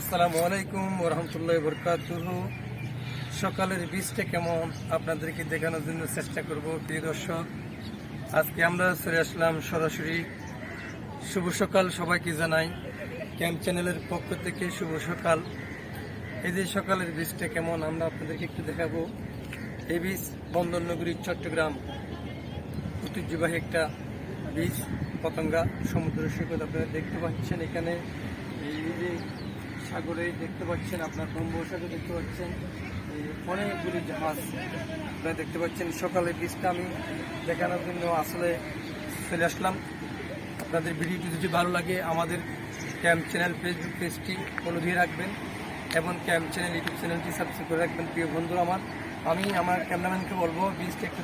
আসসালামু আলাইকুম ওরহামতুল্লাহ বরকাতুহ। সকালের বীজটা কেমন? আপনাদেরকে দেখানোর জন্য চেষ্টা করব, প্রিয় দর্শক। আজকে আমরা চলে আসলাম সরাসরি। শুভ সকাল সবাইকে জানাই। ক্যাম্প চ্যানেলের পক্ষ থেকে শুভ সকাল। এই যে সকালের বীজটা কেমন, আমরা আপনাদেরকে একটু দেখাবো। এই বীজ বন্দরনগরী চট্টগ্রাম। ঐতিহ্যবাহী একটা বীজ, পতঙ্গা সমুদ্র সৈকত আপনারা দেখতে পাচ্ছেন এখানে। এই যে সাগরে দেখতে পাচ্ছেন, আপনার বঙ্গোপসাগর দেখতে পাচ্ছেন অনেকগুলি জাহাজ আপনারা দেখতে পাচ্ছেন। সকালে বীজটা আমি দেখানোর জন্য আসলে চলে আসলাম। আপনাদের ভিডিওটি যদি ভালো লাগে, আমাদের ক্যাম্প চ্যানেল, ফেসবুক পেজটি দিয়ে রাখবেন এবং ক্যাম্প চ্যানেল, ইউটিউব চ্যানেলটি সাবস্ক্রাইব করে রাখবেন, প্রিয় বন্ধুরা আমার। আমি আমার ক্যামেরাম্যানকে বলব বীজটা একটু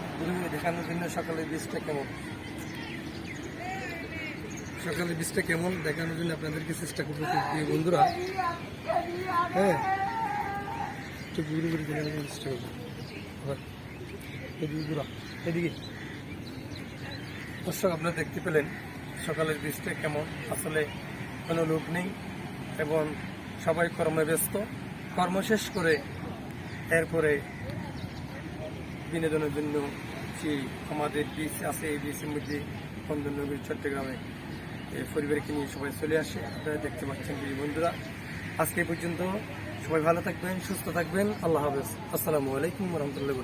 দেখানোর জন্য সকালে বীজটা কেমন? সকালে বীজটা কেমন দেখানোর জন্য আপনাদেরকে চেষ্টা করব বন্ধুরা। হ্যাঁ একটু ঘুরে ঘুরে দেখানোর চেষ্টা করব। আবার এদিকে দর্শক, আপনারা দেখতে পেলেন সকালের বীজটা কেমন। আসলে কোনো লোক নেই এবং সবাই কর্মে ব্যস্ত। কর্ম শেষ করে এরপরে বিনোদনের জন্য যে আমাদের বীজ আছে, এই বীজের মধ্যে বন্দরনগরী চট্টগ্রামে পরিবারকে নিয়ে সবাই চলে আসে। আপনারা দেখতে পাচ্ছেন প্রিয় বন্ধুরা, আজকে পর্যন্ত সবাই ভালো থাকবেন, সুস্থ থাকবেন। আল্লাহ হাফেজ। আসসালামু আলাইকুম রহমতুল্লাহ